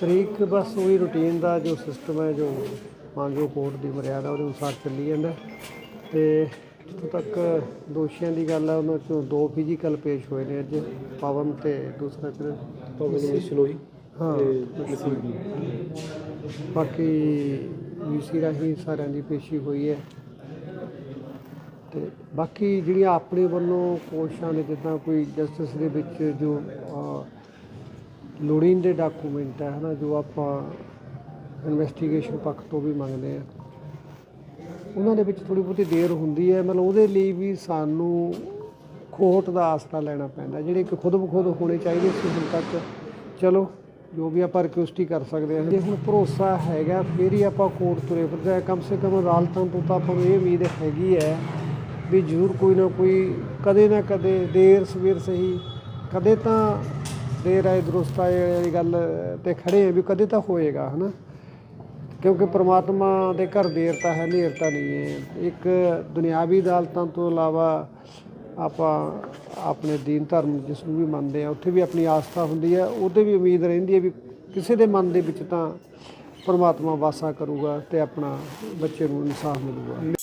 ਤਰੀਕ ਬਸ ਉਹੀ ਰੂਟੀਨ ਦਾ ਜੋ ਸਿਸਟਮ ਹੈ ਜੋ ਮਾਨਜੋ ਕੋਰਟ ਦੀ ਮਰਿਆਦਾ ਉਹਦੇ ਅਨੁਸਾਰ ਚੱਲੀ ਜਾਂਦਾ। ਤੇ ਜਿੱਥੋਂ ਤੱਕ ਦੋਸ਼ੀਆਂ ਦੀ ਗੱਲ ਹੈ ਉਹਨਾਂ ਚੋਂ ਦੋ ਫਿਜ਼ੀਕਲ ਪੇਸ਼ ਹੋਏ ਨੇ ਅੱਜ ਪਵਨ ਤੇ ਦੂਸਰਾ ਫਿਰ ਪਵਨ ਵਿਸ਼ਨੋਈ ਹਾਂ। ਬਾਕੀ ਵੀਸੀ ਰਾਹੀਂ ਸਾਰਿਆਂ ਦੀ ਪੇਸ਼ੀ ਹੋਈ ਹੈ। ਤੇ ਬਾਕੀ ਜਿਹੜੀਆਂ ਆਪਣੇ ਵੱਲੋਂ ਕੋਸ਼ਿਸ਼ਾਂ ਨੇ ਜਿੱਦਾਂ ਕੋਈ ਜਸਟਿਸ ਦੇ ਵਿੱਚ ਜੋ ਲੋੜੀਂਦੇ ਡਾਕੂਮੈਂਟ ਹੈ ਹਨਾ, ਜੋ ਆਪਾਂ ਇਨਵੈਸਟੀਗੇਸ਼ਨ ਪੱਖ ਤੋਂ ਵੀ ਮੰਗਦੇ ਆ ਉਹਨਾਂ ਦੇ ਵਿੱਚ ਥੋੜੀ ਬਹੁਤੀ ਦੇਰ ਹੁੰਦੀ ਹੈ, ਮਤਲਬ ਉਹਦੇ ਲਈ ਵੀ ਸਾਨੂੰ ਕੋਰਟ ਦਾ ਆਸਰਾ ਲੈਣਾ ਪੈਂਦਾ, ਜਿਹੜੇ ਕਿ ਖੁਦ ਬਖੁਦ ਹੋਣੇ ਚਾਹੀਦੇ ਸੀ ਹੁਣ ਤੱਕ। ਚਲੋ, ਜੋ ਵੀ ਆਪਾਂ ਰਿਕੁਐਸਟ ਹੀ ਕਰ ਸਕਦੇ ਹਾਂ। ਜੇ ਹੁਣ ਭਰੋਸਾ ਹੈਗਾ, ਫਿਰ ਹੀ ਆਪਾਂ ਕੋਰਟ ਤੁਰੇ ਫਿਰਦੇ ਹਾਂ। ਕਮ ਸੇ ਕਮ ਅਦਾਲਤਾਂ ਤੋਂ ਤਾਂ ਆਪਾਂ ਨੂੰ ਇਹ ਉਮੀਦ ਹੈਗੀ ਹੈ ਵੀ ਜ਼ਰੂਰ ਕੋਈ ਨਾ ਕੋਈ, ਕਦੇ ਨਾ ਕਦੇ ਦੇਰ ਸਵੇਰ ਸਹੀ, ਕਦੇ ਤਾਂ ਦੇਰ ਆਏ ਦਰੁਸਤ ਆਏ ਵਾਲੀ ਗੱਲ ਤੇ ਖੜੇ ਆ ਵੀ ਕਦੇ ਤਾਂ ਹੋਏਗਾ, ਹਨਾ? ਕਿਉਂਕਿ ਪ੍ਰਮਾਤਮਾ ਦੇ ਘਰ ਦੇਰਤਾ ਹੈ ਨੇਰ ਨਹੀਂ ਹੈ। ਇੱਕ ਦੁਨਿਆਵੀ ਅਦਾਲਤਾਂ ਤੋਂ ਇਲਾਵਾ ਆਪਾਂ ਆਪਣੇ ਦੀਨ ਧਰਮ ਜਿਸ ਨੂੰ ਵੀ ਮੰਨਦੇ ਆ, ਉੱਥੇ ਵੀ ਆਪਣੀ ਆਸਥਾ ਹੁੰਦੀ ਹੈ ਉਹਦੇ ਵੀ ਉਮੀਦ ਰਹਿੰਦੀ ਹੈ ਵੀ ਕਿਸੇ ਦੇ ਮਨ ਦੇ ਵਿੱਚ ਤਾਂ ਪਰਮਾਤਮਾ ਵਾਸਾ ਕਰੂਗਾ ਤੇ ਆਪਣਾ ਬੱਚੇ ਨੂੰ ਇਨਸਾਫ ਮਿਲੂਗਾ।